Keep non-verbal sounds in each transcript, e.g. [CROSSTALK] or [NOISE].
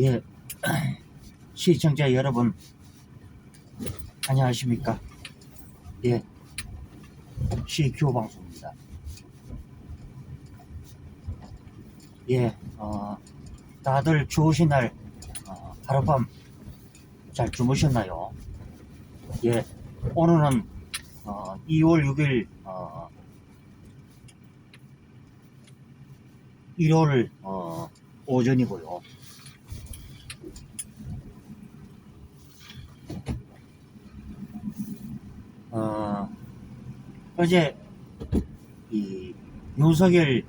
예, 시청자 여러분, 안녕하십니까? 예, CQ 방송입니다. 예, 어, 다들 좋으신 날, 어, 하룻밤 잘 주무셨나요? 예, 오늘은, 어, 2월 6일, 어, 일요일, 어, 오전이고요. 어, 어제 이 윤석열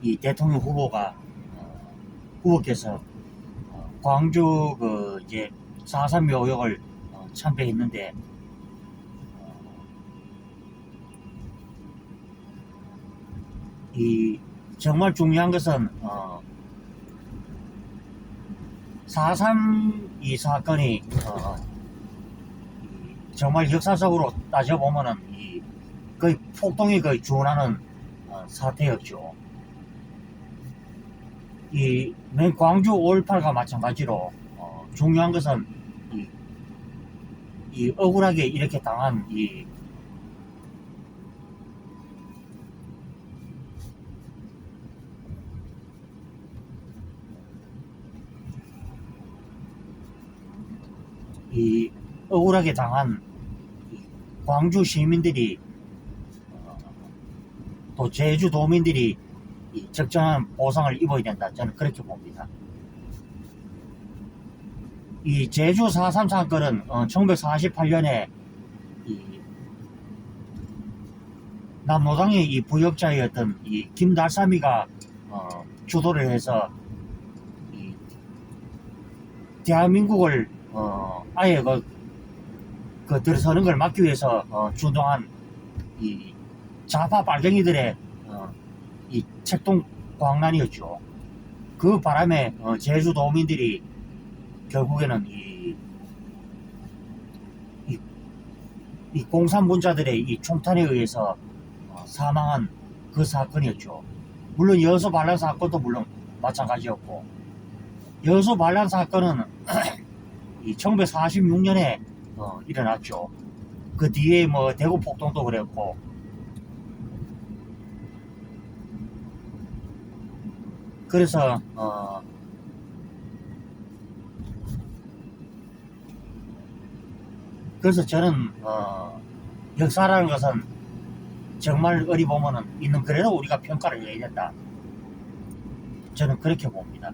이 대통령 후보가 어, 후보께서 어, 광주 그 이제 4.3 묘역을 어, 참배했는데 어, 이 정말 중요한 것은 어, 4.3 이 사건이 어, 이 정말 역사적으로 따져보면은 이 거의 폭동이 거의 준하는 어, 사태였죠. 이, 맨 광주 5.18과 마찬가지로, 어, 중요한 것은, 이, 이 억울하게 이렇게 당한 이, 이 억울하게 당한 이 광주 시민들이 어, 또 제주 도민들이 이 적정한 보상을 입어야 된다. 저는 그렇게 봅니다. 이 제주 4.3 사건은 어, 1948년에 이 남노당의 이 부역자였던 이 김달삼이가 어, 주도를 해서 이 대한민국을 어, 아예 그, 그 들어서는 걸 막기 위해서 어, 주동한 이 좌파 빨갱이들의 어, 이 책동 광란이었죠. 그 바람에 어, 제주 도민들이 결국에는 이, 이, 이 공산분자들의 이 총탄에 의해서 어, 사망한 그 사건이었죠. 물론 여수 반란 사건도 물론 마찬가지였고 여수 반란 사건은 [CLEARS THROAT] 이 1946년에 어, 일어났죠. 그 뒤에 뭐 대구 폭동도 그랬고 그래서 어, 그래서 저는 어, 역사라는 것은 정말 어리 보면은 있는 그래도 우리가 평가를 해야 된다. 저는 그렇게 봅니다.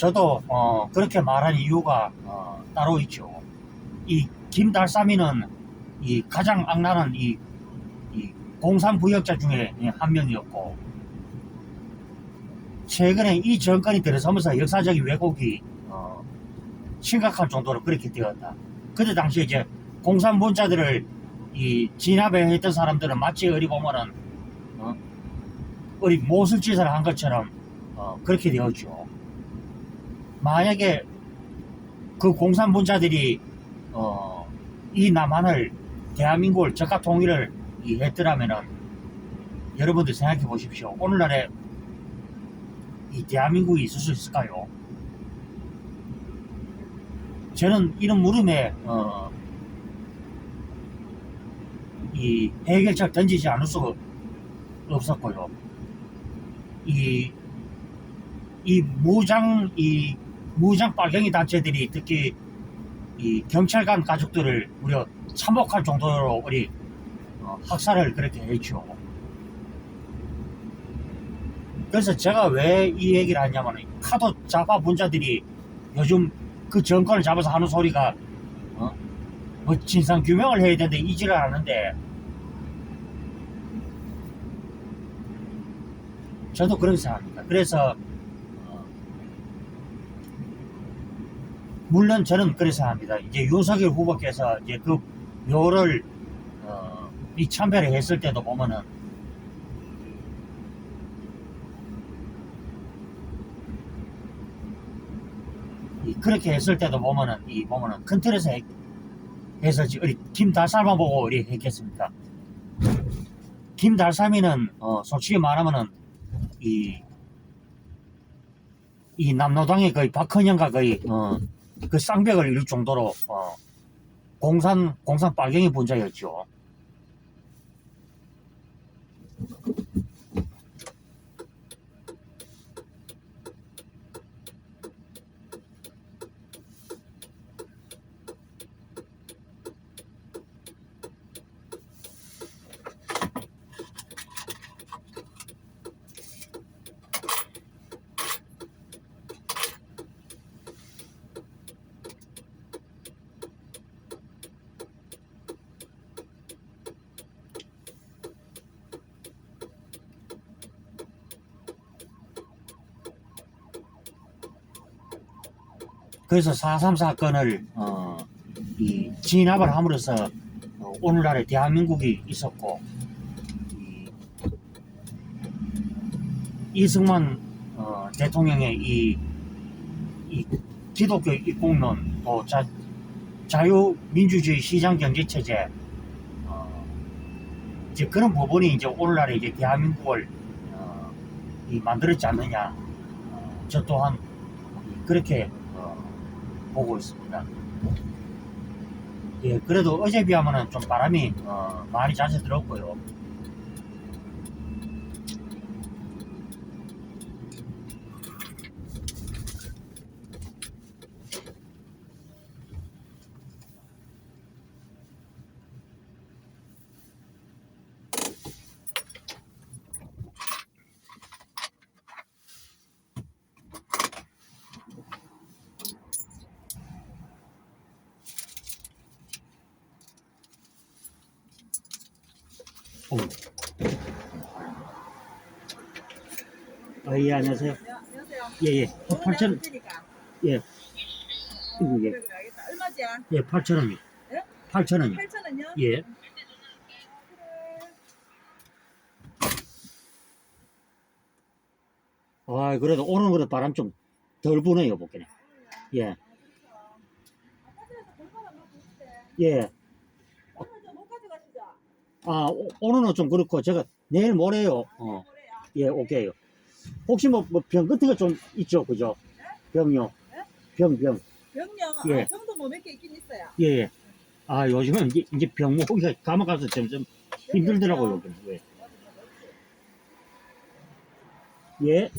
저도 어, 그렇게 말한 이유가 어, 따로 있죠. 이 김달삼이는 이 가장 악랄한 이, 이 공산 부역자 중에 한 명이었고 최근에 이 정권이 들어서면서 역사적인 왜곡이 어, 심각할 정도로 그렇게 되었다. 그때 당시에 이제 공산분자들을 이 진압해 했던 사람들은 마치 어리 보면은 어, 어리 못을 짓을 한 것처럼 어, 그렇게 되었죠. 만약에 그 공산분자들이 어, 이 남한을 대한민국을 적합 통일을 이 했더라면은 여러분들 생각해 보십시오. 오늘날에 이 대한민국이 있을 수 있을까요? 저는 이런 물음에 어, 이 해결책 던지지 않을 수가 없었고요. 이, 이 무장, 이 무장 빨갱이 단체들이 특히 이 경찰관 가족들을 무려 참혹할 정도로 우리 어, 학살을 그렇게 했죠. 그래서 제가 왜 이 얘기를 하냐면 카도 좌파 분자들이 요즘 그 정권을 잡아서 하는 소리가 어? 뭐 진상 규명을 해야 되는데 이지를 하는데 저도 그렇게 생각합니다. 그래서 물론 저는 그렇게 생각합니다. 이제 윤석열 후보께서 이제 그 묘를 어, 이 참배를 했을 때도 보면은 이 그렇게 했을 때도 보면은 이 보면은 큰 틀에서 했- 해서 지- 우리 김달삼만 보고 우리 했겠습니까? 김달삼이는 어, 솔직히 말하면은 이, 이 남노당의 거의 박헌영과 거의 어, 그 쌍벽을 이룰 정도로 어, 공산 공산 빨갱이 분자였죠. 그래서 4.3 사건을 어, 이 진압을 함으로써 어, 오늘날의 대한민국이 있었고 이, 이승만 어, 대통령의 이, 이 기독교 입국론 또 자, 자유민주주의 시장경제체제 어, 이제 그런 부분이 이제 오늘날의 이제 대한민국을 어, 이 만들었지 않느냐. 어, 저 또한 그렇게 어, 보고 있습니다. 예, 그래도 어제 비하면은 좀 바람이 어, 많이 자주 들었고요. 아, 예, 안녕하세요. 예, 예. 8천, 예. 이거, 예. 얼마지야? 예, 8천 원이요. 예? 8천 원이요. 8천 원요? 예. 그래. 아, 그래도 오늘 그래도 바람 좀 덜 부네요, 보기는. 예, 아파트에서 골반을 놓고 있대. 예. 오늘 좀못 가져가시죠? 아, 오, 오늘은 좀 그렇고, 제가 내일 모레요. 어. 예, 오케이요. 혹시 뭐, 뭐, 병 같은 거 좀 있죠, 그죠? 병요. 병, 병. 병요. 예. 아, 병도 뭐 몇 개 있긴 있어요. 예, 예. 아, 요즘은 이제, 이제 병 먹기가 감아 가서 점점 힘들더라고요, 여기는. 예. 예.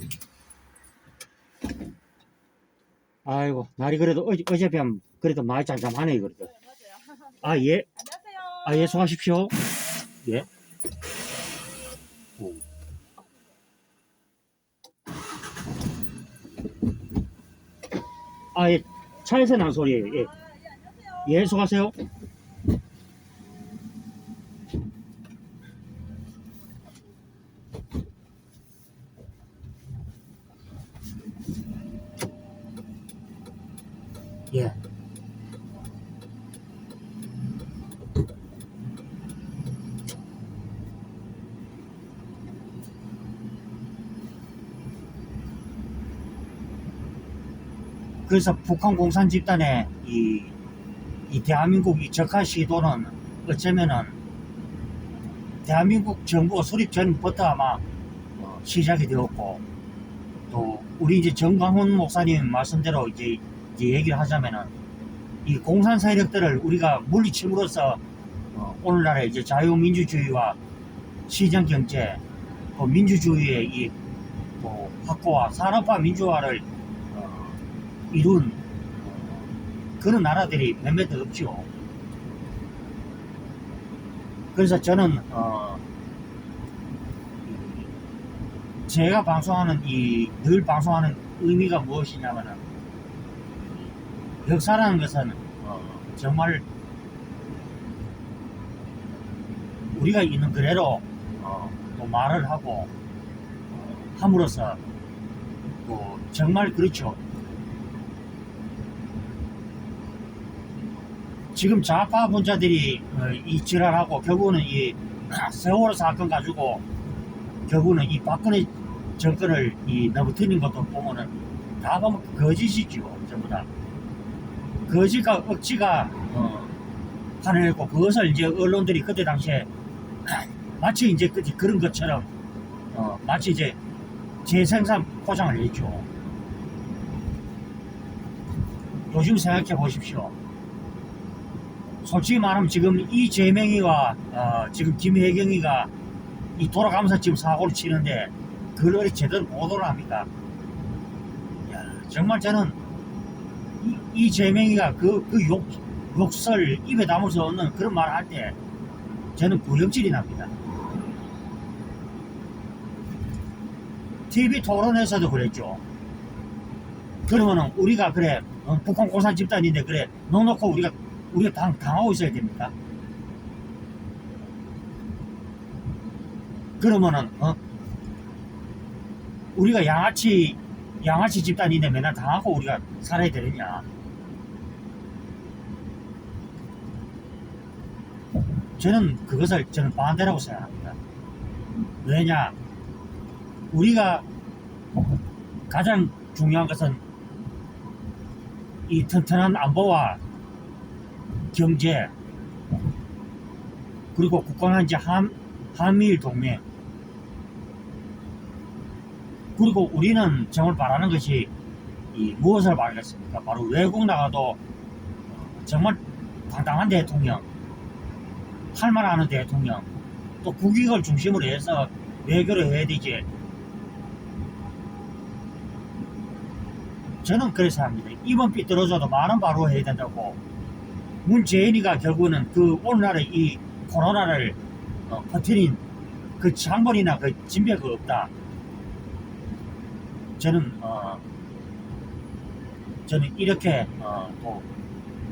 아이고, 날이 그래도 어제, 어제 비하면 그래도 많이 잠잠하네요, 그래도. 네, 맞아요. 아, 예. [LAUGHS] 안녕하세요. 아, 예, 수고하십시오. 예. 오. 아, 예. 차에서 난 소리예요. 예. 예, 수고하세요. 그래서 북한 공산 집단의 이, 이 대한민국 이 적화 시도는 어쩌면은 대한민국 정부가 수립 전부터 아마 어, 시작이 되었고 또 우리 이제 정광훈 목사님 말씀대로 이제, 이제 얘기를 하자면은 이 공산 세력들을 우리가 물리침으로써 어, 오늘날의 이제 자유민주주의와 시장 경제 또 민주주의의 이또 확고와 산업화 민주화를 어, 이룬 어, 그런 나라들이 몇몇 없죠. 그래서 저는 어, 이- 제가 방송하는 이 늘 방송하는 의미가 무엇이냐면은 역사라는 것은 어, 정말 우리가 있는 그대로 어, 또 말을 하고 어, 함으로써 또 정말 그렇죠. 지금 좌파 분자들이 어, 이 지랄하고 결국은 이 세월호 사건 가지고 결국은 이 박근혜 정권을 이 넘어뜨린 것도 보면은 다 보면 거짓이죠 전부 다 거짓과 억지가 어, 판을 고 그것을 이제 언론들이 그때 당시에 [CLEARS THROAT] 마치 이제 그- 그런 것처럼 어, 마치 이제 재생산 포장을 했죠. 요즘 생각해 보십시오. 솔직히 말하면 지금 이재명이와 어, 지금 김혜경이가 이 돌아가면서 지금 사고를 치는데 그걸 제대로 보도를 합니까? 야, 정말 저는 이, 이재명이가 그, 그 욕, 욕설 입에 수 없는 그런 말을 할 때 저는 구역질이 납니다. TV 토론에서도 그랬죠. 그러면은 우리가 그래 어, 북한 공산 집단인데 그래 놓놓고 우리가 우리가 당, 당하고 있어야 됩니까? 그러면은 어? 우리가 양아치 양아치 집단인데 맨날 당하고 우리가 살아야 되느냐? 저는 그것을 저는 반대라고 생각합니다. 왜냐? 우리가 가장 중요한 것은 이 튼튼한 안보와 경제 그리고 이제 한, 한미일 동맹 그리고 우리는 정말 바라는 것이 이 무엇을 바라겠습니까? 바로 외국 나가도 정말 당당한 대통령 할 말하는 대통령 또 국익을 중심으로 해서 외교를 해야 되지 저는 그래서 합니다. 이번 삐뚤어져도 많은 바로 해야 된다고 문재인이가 결국은 그 오늘날의 이 코로나를 어, 퍼뜨린 그 장본이나 그 진배가 없다. 저는 어, 저는 이렇게 어, 또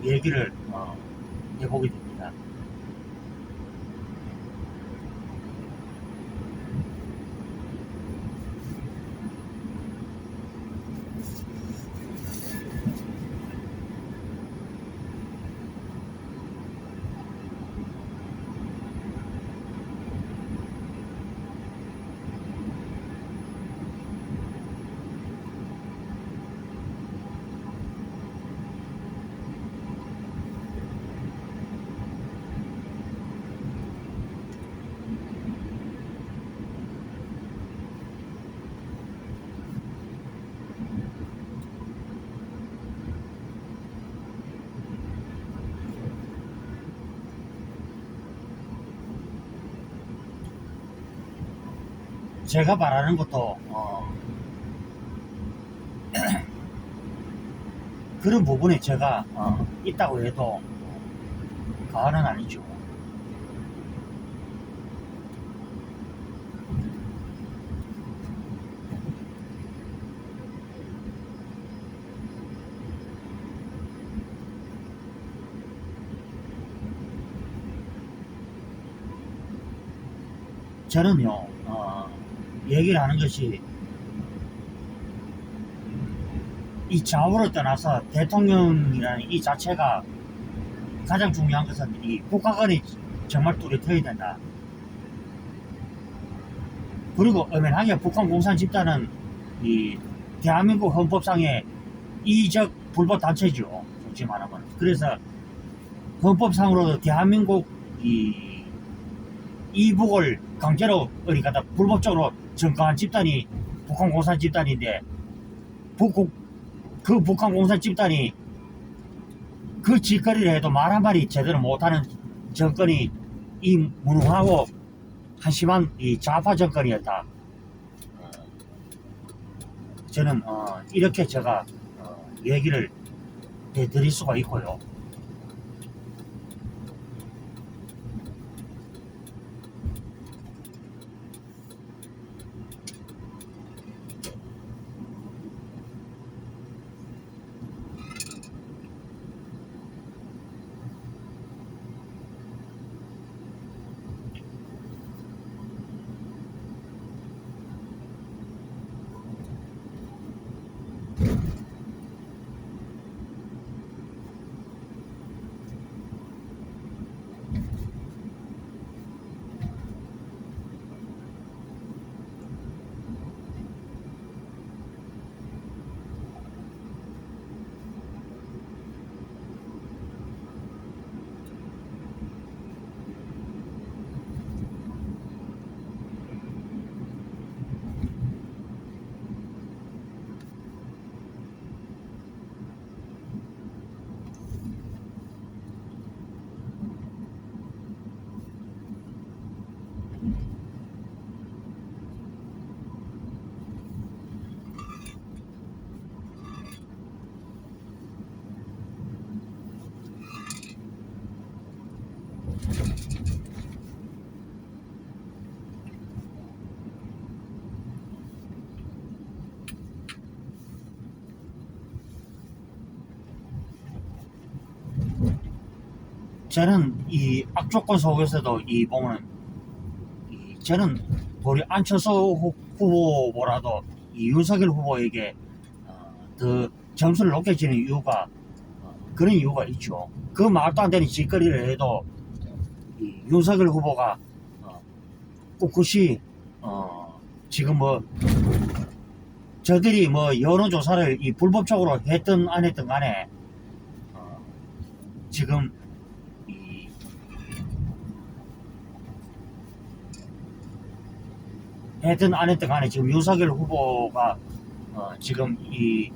얘기를 어, 해보게 됩니다. 제가 바라는 것도 어, [CLEARS THROAT] 그런 부분에 제가 어, 있다고 해도 과언은 아니죠. 저는요, 어, 얘기를 하는 것이 이 좌우를 떠나서 대통령이라는 이 자체가 가장 중요한 것은 이 국가간이 정말 뚜렷해야 된다. 그리고 엄연하게 북한 공산 집단은 이 대한민국 헌법상의 이적 불법 단체죠. 솔직히 말하면. 그래서 헌법상으로도 대한민국 이 이북을 강제로 어디 갖다 불법적으로 정가한 집단이 북한 공산 집단인데 북국 그 북한 공산 집단이 그 짓거리를 해도 말 한마디 제대로 못하는 정권이 이 무능하고 한심한 이 좌파 정권이었다. 어, 저는 어, 이렇게 제가 어, 얘기를 해드릴 수가 있고요. 저는 이 악조건 속에서도 이 보면은 이 저는 도리 안철수 후- 후보보다도 이 윤석열 후보에게 어, 더 점수를 높게 주는 이유가 어, 그런 이유가 있죠. 그 말도 안 되는 짓거리를 해도 이 윤석열 후보가 어, 꿋꿋이 어, 지금 뭐 저들이 뭐 여론조사를 이 불법적으로 했든 안 했든 간에 어, 지금 했든 안 했든 간에 지금 윤석열 후보가 어, 지금 이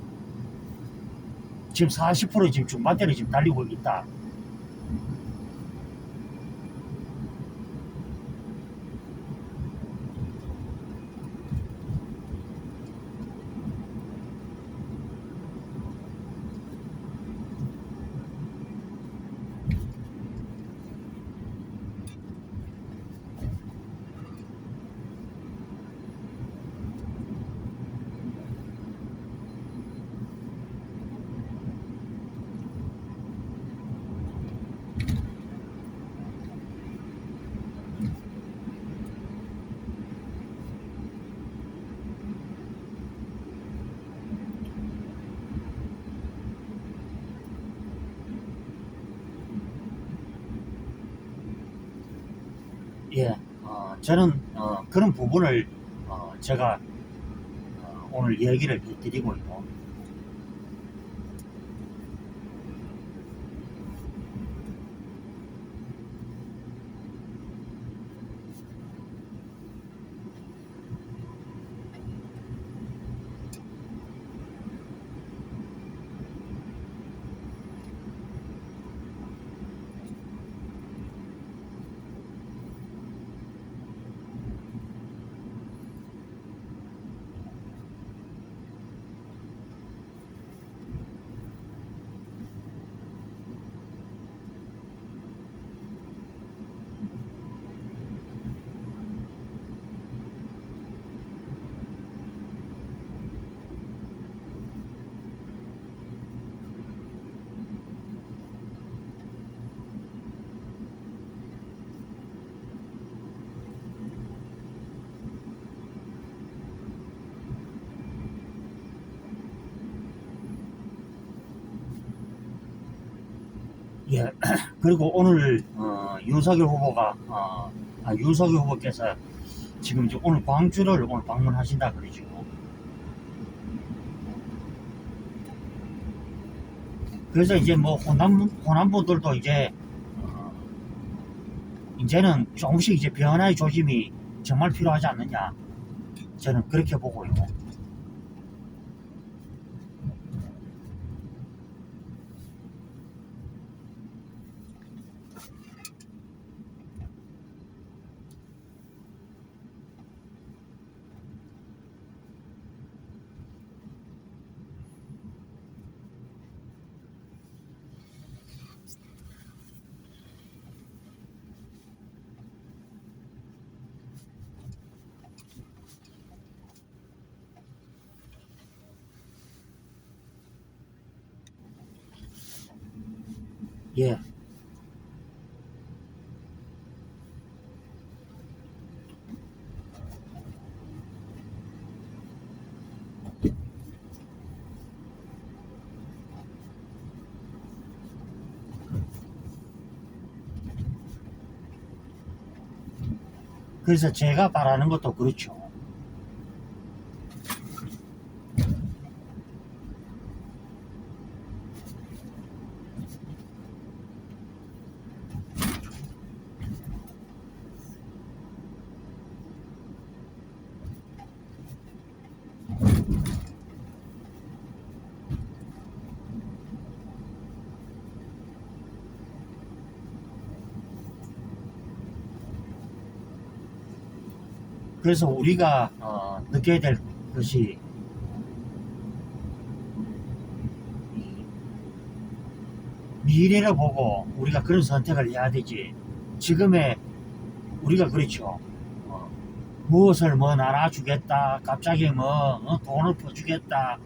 지금 40% 지금 중반대로 지금 달리고 있다. 예, 어, 저는 어, 그런 부분을 어, 제가 어, 오늘 얘기를 해드리고 있고 예, [CLEARS THROAT] 그리고 오늘 어, 윤석열 후보가 어, 아, 윤석열 후보께서 지금 이제 오늘 광주를 오늘 방문하신다 그러죠. 그래서 이제 뭐 호남 호남분들도 이제 어, 이제는 조금씩 이제 변화의 조짐이 정말 필요하지 않느냐 저는 그렇게 보고요. 예. 그래서 제가 바라는 것도 그렇죠. 그래서 우리가 어, 느껴야 될 것이 이 미래를 보고 우리가 그런 선택을 해야 되지. 지금의 우리가 그렇죠. 어, 무엇을 뭐 나눠주겠다. 갑자기 뭐 어, 돈을 퍼주겠다.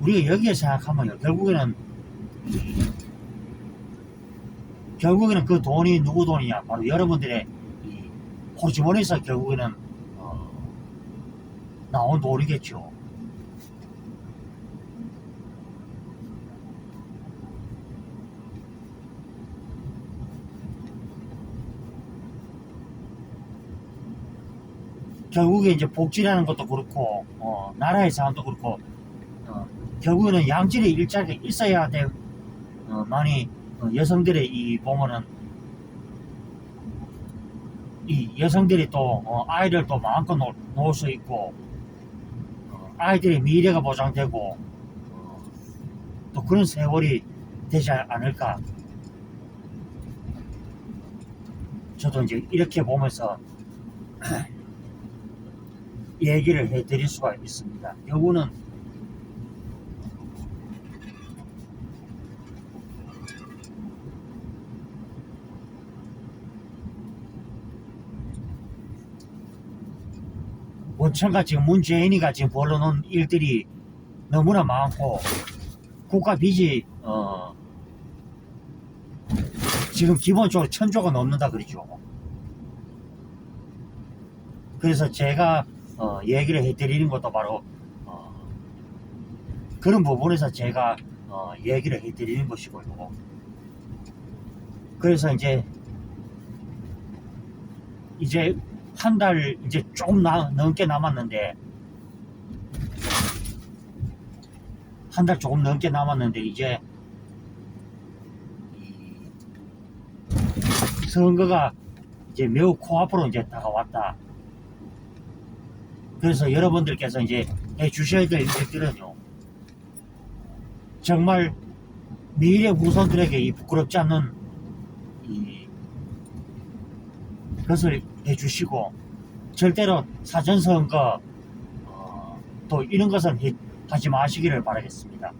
우리가 여기에 생각하면 결국에는 결국에는 그 돈이 누구 돈이냐? 바로 여러분들의 이 호주머니에서 결국에는 어, 나온 돈이겠죠. 결국에 이제 복지라는 것도 그렇고 어, 나라의 사람도 그렇고 어, 결국에는 양질의 일자리가 있어야 돼 어, 많이 어, 여성들의 이 보면은 이 여성들이 또 어, 아이를 또 마음껏 놓, 놓을 수 있고 어, 아이들의 미래가 보장되고 어, 또 그런 세월이 되지 않을까 저도 이제 이렇게 보면서 [CLEARS THROAT] 얘기를 해드릴 수가 있습니다. 요거는 원천가 지금 문재인이가 지금 벌어놓은 일들이 너무나 많고 국가 빚이 어 지금 기본적으로 천조가 넘는다 그러죠. 그래서 제가 어, 얘기를 해드리는 것도 바로 어, 그런 부분에서 제가 어, 얘기를 해드리는 것이고요. 그래서 이제 이제 한 달 이제 조금 나, 넘게 남았는데 한 달 조금 넘게 남았는데 이제 이 선거가 이제 매우 코앞으로 이제 다가왔다. 그래서 여러분들께서 이제 해 주셔야 될 일들은요. 정말 미래 후손들에게 이 부끄럽지 않는 이 것을 해주시고 절대로 사전 선거 어, 또 이런 것은 해- 하지 마시기를 바라겠습니다.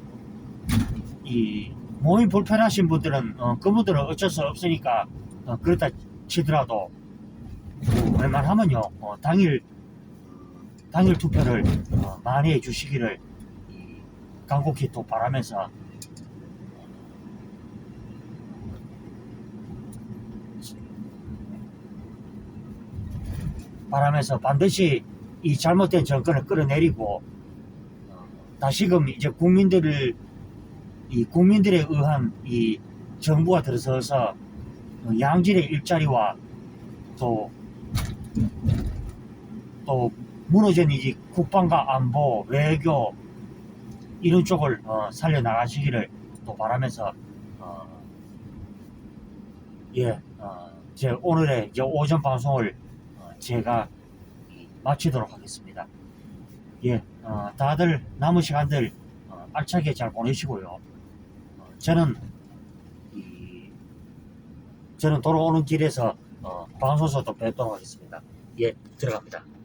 이 몸이 불편하신 분들은 어, 그분들은 어쩔 수 없으니까 어, 그렇다 치더라도 뭐 웬만하면요 어, 당일 당일 투표를 어, 많이 해주시기를 이, 간곡히 또 바라면서 바라면서 반드시 이 잘못된 정권을 끌어내리고 어, 다시금 이제 국민들을 이 국민들에 의한 이 정부가 들어서서 어, 양질의 일자리와 또 또 무너진 이 국방과 안보, 외교 이런 쪽을 어, 살려 나가시기를 또 바라면서 어, 예, 어, 제 오늘의 이제 오전 방송을 어, 제가 마치도록 하겠습니다. 예, 어, 다들 남은 시간들 어, 알차게 잘 보내시고요. 어, 저는 이, 저는 돌아오는 길에서 어, 또 뵙도록 하겠습니다. 예, 들어갑니다.